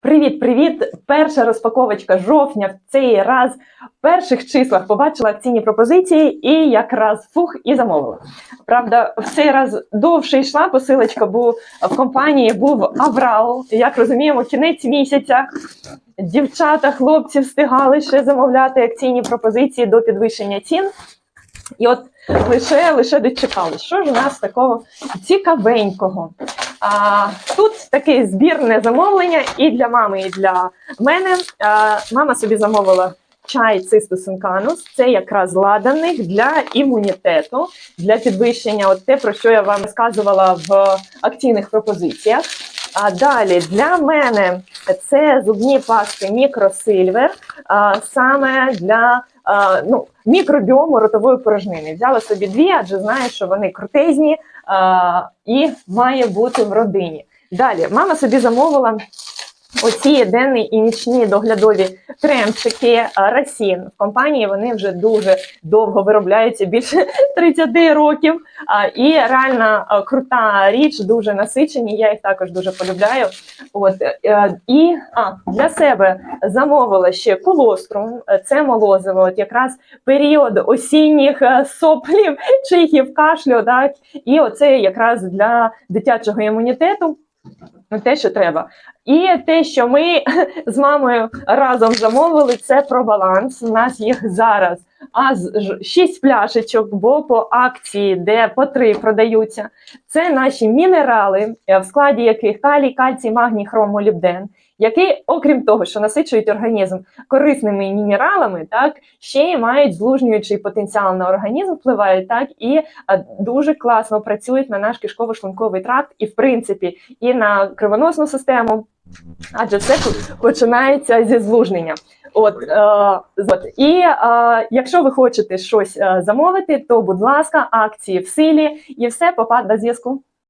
Привіт-привіт! Перша розпаковочка жовтня в цей раз в перших числах побачила акційні пропозиції і якраз фух і замовила. Правда, в цей раз довше йшла посилочка, бо в компанії був аврал. Як розуміємо, кінець місяця. Дівчата, хлопці встигали ще замовляти акційні пропозиції до підвищення цін. І от лише лише дочекали. Що ж у нас такого цікавенького? А, тут такий збірне замовлення і для мами, і для мене. А, мама собі замовила чай цистус інканус. Це якраз ладаних для імунітету, для підвищення, от те, про що я вам розказувала в акційних пропозиціях. А далі для мене це зубні пасти мікросильвер, саме для ну, мікробіому ротової порожнини. Взяла собі дві, адже знаю, що вони крутезні і має бути в родині. Далі мама собі замовила оці денні і нічні доглядові кремчики а, Расін. В компанії вони вже дуже довго виробляються, більше 30 років. І реально крута річ, дуже насичені. Я їх також дуже полюбляю. От е, і а, для себе замовила ще колострум. Е, Це молозиво. От якраз період осінніх е, соплів, чихів, кашлю. Так і оце якраз для дитячого імунітету. Ну, те, що треба. І те, що ми з мамою разом замовили, це про баланс. У нас їх зараз аж 6 пляшечок, бо по акції, де по 3 продаються. Це наші мінерали, е, в складі яких калій, кальцій, магній, хром, молібден, які, окрім того, що насичують організм корисними мінералами, так ще й мають злужнюючий потенціал на організм, впливають так і дуже класно працюють на наш кишково-шлунковий тракт, і в принципі, і на кривоносну систему. Адже тут починається зі злужнення. От, е, от. І е, якщо ви хочете щось е, замовити, то будь ласка, акції в силі, і все попад на зв'язку.